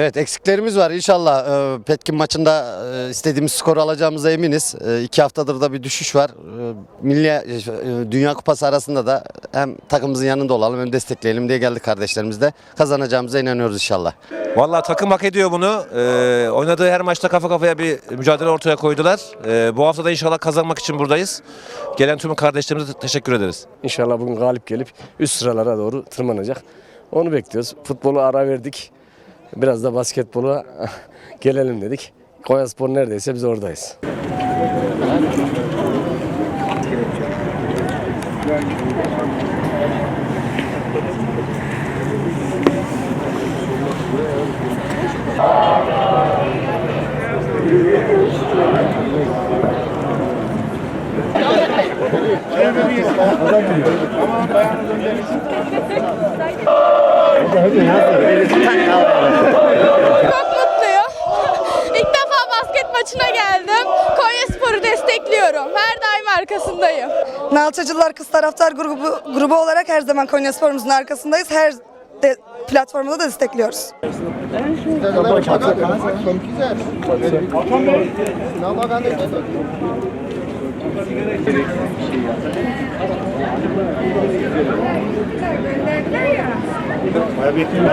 Evet eksiklerimiz var inşallah e, Petkin maçında e, istediğimiz skoru alacağımıza eminiz. E, iki haftadır da bir düşüş var. E, Milli e, Dünya Kupası arasında da hem takımımızın yanında olalım hem destekleyelim diye geldik kardeşlerimiz de. Kazanacağımıza inanıyoruz inşallah. Vallahi takım hak ediyor bunu. Ee, oynadığı her maçta kafa kafaya bir mücadele ortaya koydular. Ee, bu hafta da inşallah kazanmak için buradayız. Gelen tüm kardeşlerimize teşekkür ederiz. İnşallah bugün galip gelip üst sıralara doğru tırmanacak. Onu bekliyoruz. Futbolu ara verdik. Biraz da basketbola gelelim dedik. Konyaspor neredeyse biz oradayız. Çok mutluyum. İlk defa basket maçına geldim. Konya Spor'u destekliyorum. Her daim arkasındayım. Nalçacılar Kız Taraftar grubu, grubu olarak her zaman Konya Spor'umuzun arkasındayız. Her de, platformda da destekliyoruz. Para bekliyoruz.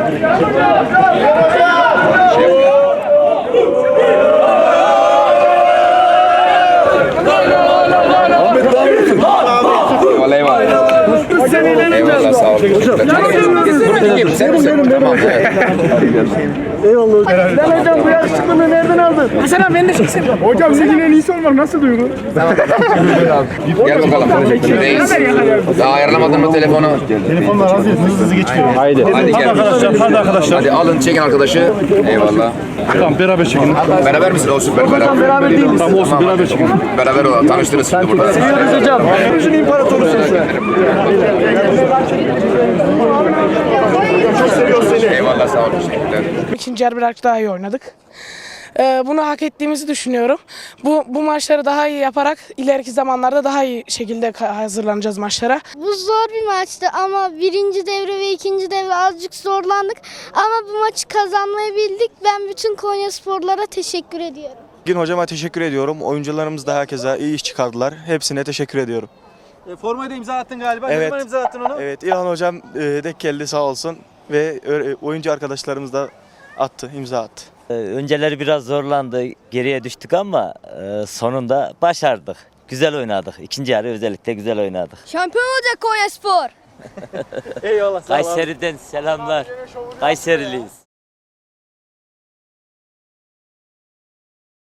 Eyvallah sağ olun. Sen misin? Tamam. Hocam ligin en iyisi olmak nasıl duygu? Gel bakalım. Reis. Daha ayarlamadın mı telefonu? Telefonla razı hızlı hızlı geçiyor. Hadi gel. Hadi arkadaşlar. Hadi alın çekin arkadaşı. Eyvallah. Tamam beraber çekin. Beraber misin? O süper. Beraber. Beraber değil Tamam olsun beraber çekin. Beraber olalım. Tanıştınız şimdi burada. hocam. Bizim imparatorusun sen. Çok seviyoruz seni. Eyvallah sağ olun. Teşekkürler. İkinci yarı birazcık daha iyi oynadık. Ee, bunu hak ettiğimizi düşünüyorum. Bu bu maçları daha iyi yaparak ileriki zamanlarda daha iyi şekilde hazırlanacağız maçlara. Bu zor bir maçtı ama birinci devre ve ikinci devre azıcık zorlandık. Ama bu maçı kazanmayı bildik. Ben bütün Konya sporlara teşekkür ediyorum. Bugün hocama teşekkür ediyorum. Oyuncularımız da herkese iyi iş çıkardılar. Hepsine teşekkür ediyorum. Formayı da imza attın galiba. Evet. İmza attın onu? Evet İlhan hocam e, denk geldi sağ olsun ve oyuncu arkadaşlarımız da attı, imza attı. Ee, Önceleri biraz zorlandı, geriye düştük ama e, sonunda başardık. Güzel oynadık. İkinci yarı özellikle güzel oynadık. Şampiyon olacak Konya Spor. Eyvallah sağ ol. abi. Kayseri'den selamlar. Kayseriliyiz.